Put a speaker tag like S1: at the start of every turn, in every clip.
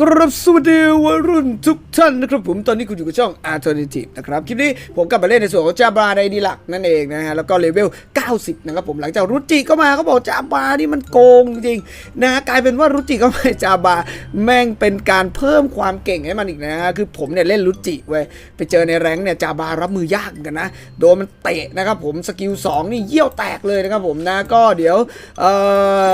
S1: กรับสวัสดีวัยรุ่นทุกท่านนะครับผมตอนนี้คุณอยู่กับช่อง Alternative นะครับ คลิปนี้ผมกลับมาเล่นในส่วนของจาบราในดีลักนั่นเองนะฮะ แล้วก็เลเวล 90 นะครับผมหลังจากรุจิก็มาเขาบอกจาบรานี่มันโกงจริงๆนะฮะกลายเป็นว่ารุจิก็มาจาบราแม่งเป็นการเพิ่มความเก่งให้มันอีกนะฮะคือผมเนี่ยเล่นรุจิเว้ยไปเจอในแรงเนี่ยจาบรารับมือยากกันนะโดนมันเตะนะครับผมสกิล2นี่เยี่ยวแตกเลยนะครับผมนะก็เดี๋ยวเอ่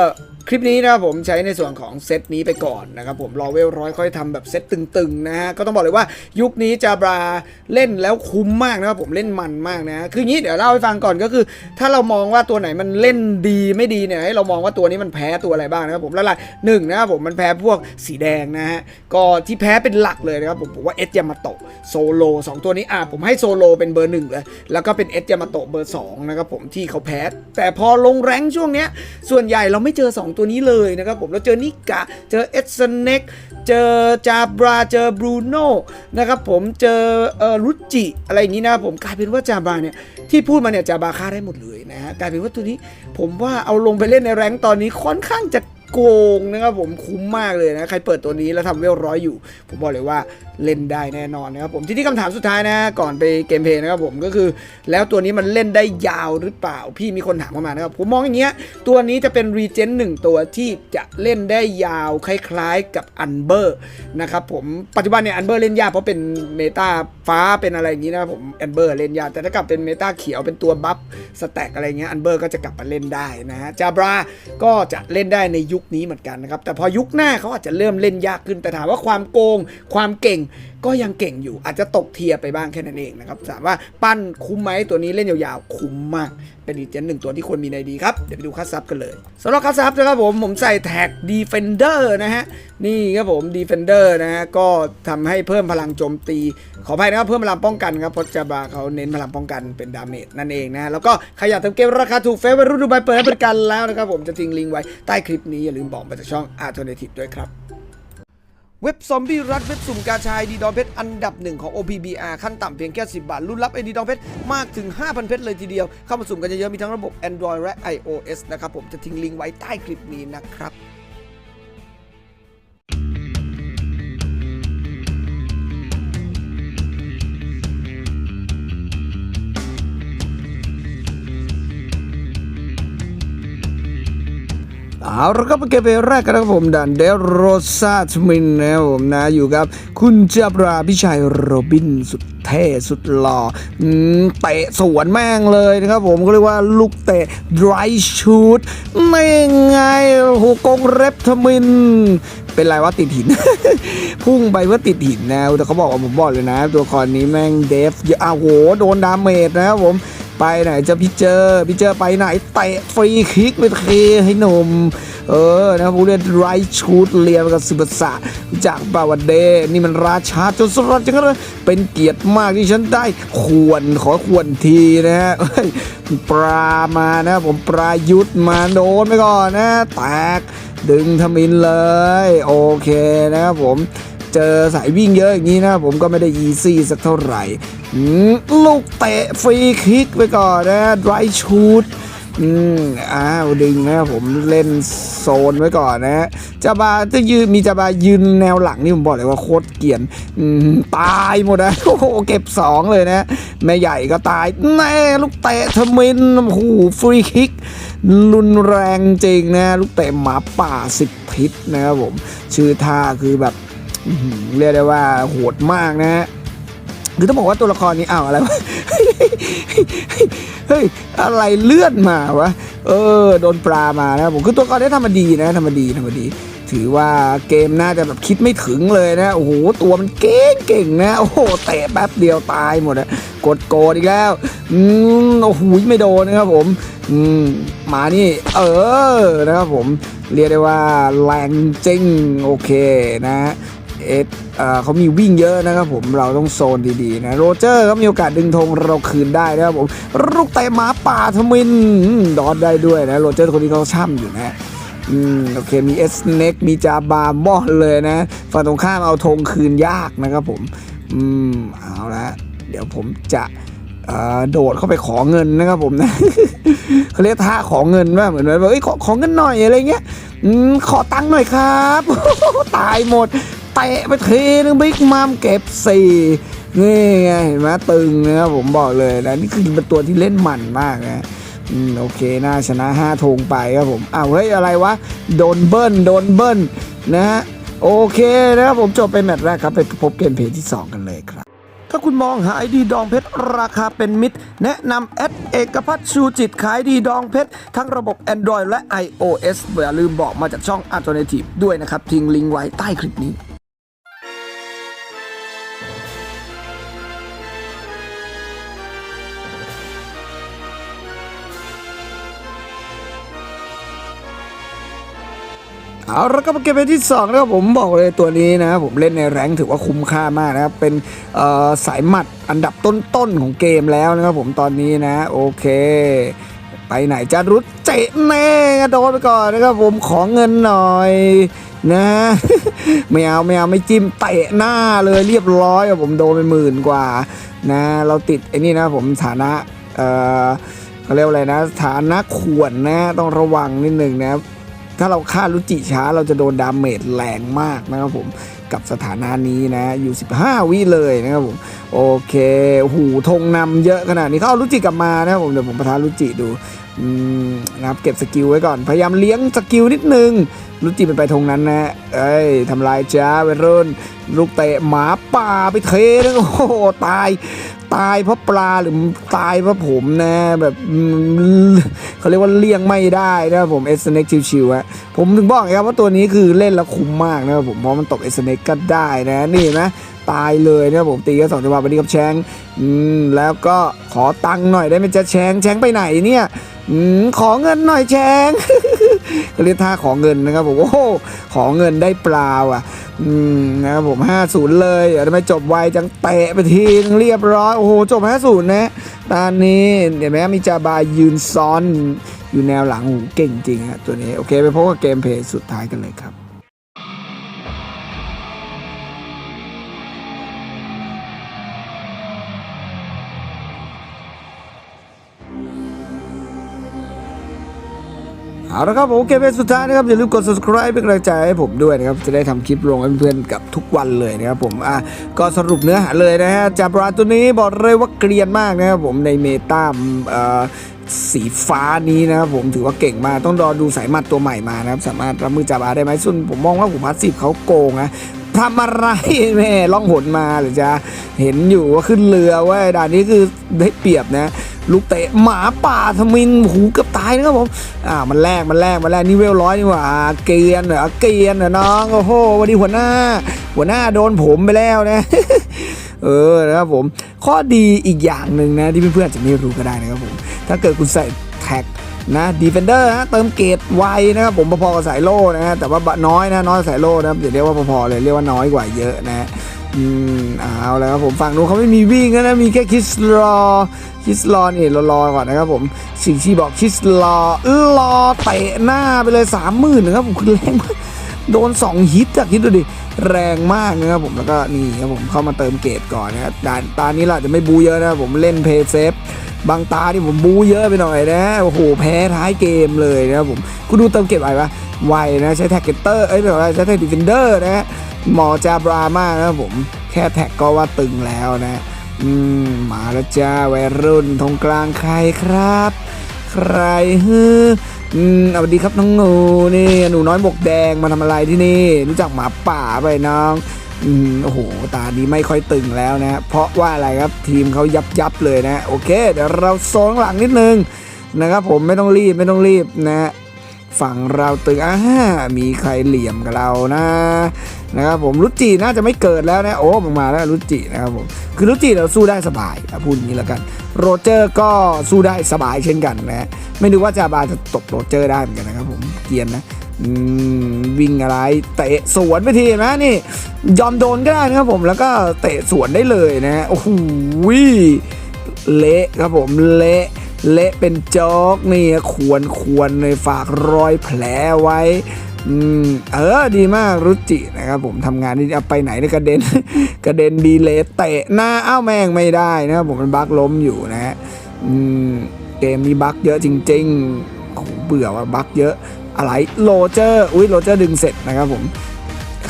S1: อคลิปนี้นะครับผมใช้ในส่วนของเซตนี้ไปก่อนนะครับผมรอเวลร้อยค่อยทำแบบเซตตึงๆนะฮะก็ต้องบอกเลยว่ายุคนี้จาบราเล่นแล้วคุ้มมากนะครับผมเล่นมันมากนะคืองี้เดี๋ยวเล่าให้ฟังก่อนก็คือ ถ้าเรามองว่าตัวไหนมันเล่นดีไม่ดีเนี่ยให้เรามองว่าตัวนี้มันแพ้ตัวอะไรบ้างนะครับผมล้วล่ะหนึ่งนะครับผมมันแพ้พวกสีแดงนะฮะก็ที่แพ้เป็นหลักเลยนะครับผมผมว่าเอสยามาโตะโซโลสองตัวนี้อะผมให้โซโลเป็นเบอร์หนึ่งเลยแล้วก็เป็นเอสยามาโตะเบอร์สองนะครับผมที่เขาแพ้แต่พอลงแรงช่วงเนี้ยส่วนใหญ่เราไม่เจอส2 ตัวนี้เลยนะครับผมเราเจอนิกะ เจอเอสเน็กเจอจาบราเจอบรูโน่นะครับผมเจอเออรุจิอะไรอย่างนี้นะครับผมกลายเป็นว่าจาบราเนี่ยที่พูดมาเนี่ยจาบราฆ่าได้หมดเลยนะฮะกลายเป็นว่าตัวนี้ผมว่าเอาลงไปเล่นในแรงตอนนี้ค่อนข้างจะ โกงนะครับผมคุ้มมากเลยนะ ใครเปิดตัวนี้แล้วทำเวลร้อยอยู่ ผมบอกเลยว่าเล่นได้แน่นอนนะครับผมที่นี่คำถามสุดท้ายนะ ก่อนไปเกมเพลย์นะครับผมก็คือ แล้วตัวนี้มันเล่นได้ยาวหรือเปล่า พี่มีคนถามเข้ามานะครับผมมองอย่างเงี้ยตัวนี้จะเป็นรีเจนหนึ่งตัวที่จะเล่นได้ยาวคล้ายๆกับอันเบอร์นะครับผมปัจจุบันเนี่ยอันเบอร์เล่นยากเพราะเป็นเมตาฟ้าเป็นอะไรอย่างงี้นะครับผมอันเบอร์เล่นยากแต่ถ้ากลับเป็นเมตาเขียวเป็นตัวบัฟสแต็กอะไรเงี้ยอันเบอร์ก็จะกลับมาเล่นได้นะฮะจาบราก็จะเล่นได้ในยุคนี้เหมือนกันนะครับแต่พอยุคหน้าเขาอาจจะเริ่มเล่นยากขึ้นแต่ถามว่าความโกงความเก่ง ก็ยังเก่งอยู่อาจจะตกเทียไปบ้างแค่นั้นเองนะครับถามว่าปั้นคุ้มไหมตัวนี้เล่นยาวๆ คุ้มมาก เป็นอีกเจนหนึ่งตัวที่ควรมีในดีครับ เดี๋ยวไปดูคัสซับกันเลยสำหรับคัสซับนะครับผมผมใส่แท็ก Defender นะฮะ นี่ครับผม Defender นะฮะ ก็ทำให้เพิ่มพลังโจมตี ขออภัยนะครับเพิ่มพลังป้องกันครับเพราะจบาเขาเน้นพลังป้องกันเป็นดาเมจนั่นเองนะ แล้วก็ใครอยากทำเกมราคาถูกเฟซรุ่นดูใบเปิดให้บริการแล้วนะครับผมจะทิ้งลิงก์ไว้ใต้คลิปนี้อย่าลืมบอกมาจากช่อง Alternative ด้วยครับ เว็บซอมบี้รัดเว็บสุ่มกาชายดีดองเพชรอันดับหนึ่งของ OPBR ขั้นต่ำเพียงแค่ 10 บาทรุ่นรับไอดีดองเพชรมากถึง 5,000 เพชรเลยทีเดียว เข้ามาสุ่มกันเยอะๆมีทั้งระบบ Android และ iOS นะครับผมจะทิ้งลิงก์ไว้ใต้คลิปนี้นะครับ เอาละครับเกมแรกกันนะครับผมดันเดลโรซาทมินนะครับผมนะอยู่กับ คุณเจาบราพี่ชายโรบินสุดเท่สุดหล่อเตะสวนแม่งเลยนะครับผมก็เรียกว่าลูกเตะ dry shoot ไม่ไงโอ้โหกงเรปทมิน เป็นไรว่าติดหิน พุ่งไปเพื่อติดหินนะแต่เขาบอกว่าผมบอกเลยนะ ตัวคอนนี้แม่งเดฟเยอะอ้าวโหโดนดาเมจนะครับผม ไปไหนจะพี่เจอพี่เจอไปไหนเตะฟรีคิกไปเทให้หนุ่มเออนะครับผู้เล่นไรชูดเรียนกับสุบสะจากบาวเดนี่มันราชาจนสรัดจังเลยเป็นเกียรติมากที่ฉันได้ควรขอควรทีนะฮะปลามานะผมปลายุทธมาโดนไปก่อนนะแตกดึงทมินเลย โอเคนะครับผม เจอสายวิ่งเยอะอย่างนี้นะผมก็ไม่ได้อีซี่สักเท่าไหร่ลูกเตะฟรีคิกไปก่อนนะไรชูดอืมอ้าวดึงนะผมเล่นโซนไว้ก่อนนะจะบาจะยืนมีจะบายืนแนวหลังนี่ผมบอกเลยว่าโคตรเกียนอืมตายหมดนะโอ้โหเก็บ 2 เลยนะแม่ใหญ่ก็ตายแน่ลูกเตะทมินโอ้โหฟรีคิก รุนแรงจริงนะ ลูกเตะหมาป่าสิบพิษนะครับผม ชื่อท่าคือแบบ เรียกได้ว่าโหดมากนะฮะคือต้องบอกว่าตัวละครนี้อ้าวอะไรวะเฮ้ยอะไรเลื่อนมาวะเออโดนปลามานะผมคือตัวละครนี้ทำมาดีนะทำมาดีทำมาดี ถือว่าเกมน่าจะแบบคิดไม่ถึงเลยนะโอ้โหตัวมันเก่งเก่งนะโอ้โหเตะแป๊บเดียวตายหมดอะกดโกดอีกแล้วอืมโอ้โหไม่โดนนะครับผมอืมมานี่ เออนะครับผมเรียกได้ว่าแรงจริงโอเคนะ เอสเอ่อเขามีวิ่งเยอะนะครับผมเราต้องโซนดีๆนะโรเจอร์ก็มีโอกาสดึงธงเราคืนได้นะครับผมลูกเตะหมาป่าทมินดอดได้ด้วยนะโรเจอร์คนนี้เขาช่ำอยู่นะอืมโอเคมีเอสเน็กมีจาบาร์มอเลยนะฝั่งตรงข้ามเอาธงคืนยากนะครับผมอืมเอาละเดี๋ยวผมจะโดดเข้าไปขอเงินนะครับผมนะเขาเรียกท่าขอเงินว่าเหมือนแบบเอ้ยขอขอเงินหน่อยอะไรเงี้ยอืมขอตังค์หน่อยครับ ตายหมด ตะไปทีนึงบิ๊กมัมเก็บสี่นี่ไงเห็นไหมตึงนะครับผมบอกเลยนะนี่คือเป็นตัวที่เล่นหมันมากนะอืมโอเคน่าชนะ5ธงไปครับผมอ้าวเฮ้ยอะไรวะ โดนเบิ้ล โดนเบิ้ลนะฮะโอเคนะครับผมจบไปแมตช์แรกครับ ไปพบเกมเพลย์ที่ 2 กันเลยครับ ถ้าคุณมองหาไอดีดองเพชร ราคาเป็นมิตร แนะนำแอดเอกพัฒชูจิตขายดีดองเพชร ทั้งระบบ Android และ iOS อย่าลืมบอกมาจากช่อง Alternative ด้วยนะครับ ทิ้งลิงก์ไว้ใต้คลิปนี้ เอาแล้วก็มาเก็บไปที่2นะครับผมบอกเลยตัวนี้นะผมเล่นในแรงถือว่าคุ้มค่ามากนะครับ เป็นสายหมัดอันดับต้นๆของเกมแล้วนะครับผมตอนนี้นะ โอเค ไปไหนจะรุดเจ๊แน่โดนไปก่อนนะครับผมขอเงินหน่อยนะไม่เอาไม่เอาไม่จิ้มเตะหน้าเลยเรียบร้อยผมโดนไปหมื่นกว่านะเราติดไอ้นี่นะผมฐานะเอ่อเขาเรียกอะไรนะ ฐานะขวนนะต้องระวังนิดหนึ่งนะ ถ้าเราฆ่ารุจิช้าเราจะโดนดาเมจแรงมากนะครับผมกับสถานะนี้นะ อยู่ 15 วิเลยนะครับผม โอเค หูธงนำเยอะขนาดนี้เขาเอารุจิกลับมานะครับผมเดี๋ยวผมประทานรุจิดูนะครับเก็บสกิลไว้ก่อน พยายามเลี้ยงสกิลนิดนึงรุจิเป็นไปธงนั้นนะเอ้ยทำลายจ้าเวรุ่นลูกเตะหมาป่าไปเทนึงโอ้โหตาย ตายเพราะปลาหรือตายเพราะผมนะแบบเขาเรียกว่าเลี่ยงไม่ได้นะครับผมเอสเน็กชิวๆฮะผมถึงบอกไงครับว่าตัวนี้คือเล่นแล้วคุ้มมากนะครับผมเพราะมันตกเอสเน็กก็ได้นะนี่นะตายเลยนะครับผมตีก็สองจังหวะไปดีกับแชงอืมแล้วก็ขอตังค์หน่อยได้ไหมจะแชงแชงไปไหนเนี่ย อขอเงินหน่อยแชงก็เรียกท่าขอเงินนะครับผมโอ้โหขอเงินได้เปล่าอะนะครับผม50เลยเลยทำไมจบไวจังเตะไปทีนึงเรียบร้อยโอ้โหจบ50นะตอนนี้เดี๋ยวแม้มีจาบายืนซ้อนอยู่แนวหลังเก่งจริงฮะตัวนี้โอเคไปพบกับเกมเพลย์สุดท้ายกันเลยครับ เอาละครับผมเกมเป็นสุดท้ายนะครับอย่าลืมกด subscribe เป็นกำลังใจให้ผมด้วยนะครับจะได้ทำคลิปลงให้เพื่อนๆกับทุกวันเลยนะครับผมอะก็สรุปเนื้อหาเลยนะฮะจาบราตัวนี้บอกเลยว่าเกรียนมากนะครับผมในเมตาอ่อสีฟ้านี้นะครับผมถือว่าเก่งมากต้องรอดูสายมัดตัวใหม่มานะครับสามารถรับมือจาบราได้ไหมส่วนผมมองว่าผมพัสซีฟเขาโกงนะทำอะไรแม่ล่องหนมาหรือจะเห็นอยู่ว่าขึ้นเรือว่าด่านนี้คือได้เปรียบนะ ลูกเตะหมาป่าทมินหูเกือบตายนะครับผมอ่ามันแรกมันแรกมันแรกนี่เวลร้อยนี่หว่าเกียนเหรอเกียนเหรอน้องโอ้โหวันนี้หัวหน้า หัวหน้าโดนผมไปแล้วนะเออนะครับผม ข้อดีอีกอย่างหนึ่งนะที่เพื่อนๆอาจจะไม่รู้ก็ได้นะครับผม ถ้าเกิดคุณใส่แท็กนะดีเฟนเดอร์ฮะเติมเกรดไวนะครับผมพอๆกับสายโล่นะฮะแต่ว่าน้อยนะน้อยกว่าสายโล่นะครับอย่าเรียกว่าพอๆเลยเรียกว่าน้อยกว่าเยอะนะ อืมเอาแล้วครับผมฝั่งนู้นเขาไม่มีวิ่งนะมีแค่คิสรอคิสรอนี่เรารอก่อนนะครับผมสิ่งที่บอกคิสรอรอเตะหน้าไปเลยสามหมื่นนะครับผมคือแรงมากโดน 2 ฮิตอะคิดดูดิแรงมากนะครับผมแล้วก็นี่ครับผมเข้ามาเติมเกรดก่อนนะครับด่านตานี้เราอาจะไม่บูเยอะนะครับผมเล่นเพย์เซฟบางตาที่ผมบูเยอะไปหน่อยนะโอ้โหแพ้ท้ายเกมเลยนะครับผมกูดูเติมเก็บไวปะไวนะใช้แท็กเกตเตอร์เอ้ยไม่ใช่ใช้แท็กดิฟเฟนเดอร์นะฮะ หมอจาบรามากนะผม แค่แท็กก็ว่าตึงแล้วนะ อืม มาแล้วจ้าวัยรุ่นตรงกลางใครครับ ใครฮืออืมสวัสดีครับน้องหนูนี่หนูน้อยบกแดงมาทำอะไรที่นี่ รู้จักหมาป่าไปน้องอืมโอ้โห ตาดีไม่ค่อยตึงแล้วนะ เพราะว่าอะไรครับทีมเขายับยับเลยนะ โอเค เดี๋ยวเราโซนข้างหลังนิดนึงนะครับผมไม่ต้องรีบไม่ต้องรีบนะ ฝั่งเราตึงอ่ามีใครเหลี่ยมกับเรานะนะครับผมรุจิน่าจะไม่เกิดแล้วนะโอ้มันมาแล้วรุจินะครับผมคือรุจิเราสู้ได้สบายอะพูดอย่างนี้แล้วกันโรเจอร์ก็สู้ได้สบายเช่นกันนะไม่นึกว่าจาบาจะตบโรเจอร์ได้เหมือนกันนะครับผมเกียนนะวิ่งอะไรเตะสวนไปทีนะนี่ ยอมโดนก็ได้นะครับผมแล้วก็เตะสวนได้เลยนะโอ้โหเละครับผมเละ เละเป็นโจ๊กนี่ควรควรเลยฝากรอยแผลไว้อืมเออดีมากรุจินะครับผมทำงานนี่เอาไปไหนเนี่ยกระเด็นกระเด็นดีเลยเตะหน้าอ้าวแม่งไม่ได้นะครับผมมันบั๊กล้มอยู่นะฮะอืมเกมนี้บั๊กเยอะจริงๆโหเบื่อว่าบั๊กเยอะอะไรโรเจอร์อุ้ยโรเจอร์ดึงเสร็จนะครับผม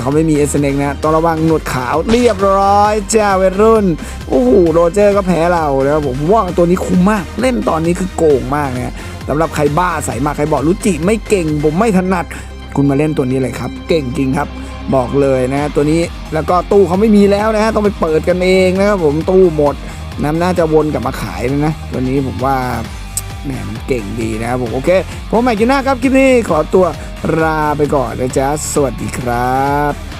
S1: เขาไม่มีเอสเนกนะต้องระวังหนวดขาวเรียบร้อยจ้าเวรุ่น โอ้โหโรเจอร์ก็แพ้เราแล้วผมว่าตัวนี้คุ้มมาก เล่นตอนนี้คือโกงมากนะสำหรับใครบ้าใส่มากใครบอกรู้จิไม่เก่ง ผมไม่ถนัด คุณมาเล่นตัวนี้เลยครับ เก่งจริงครับ บอกเลยนะตัวนี้แล้วก็ตู้เขาไม่มีแล้วนะต้องไปเปิดกันเองนะครับผมตู้หมดน้ำน่าจะวนกลับมาขายแล้วนะตัวนี้ผมว่าแหมมันเก่งดีนะครับผมโอเคผมใหม่กินหน้าครับคลิปนี้ขอตัวลาไปก่อนนะจ๊ะสวัสดีครับ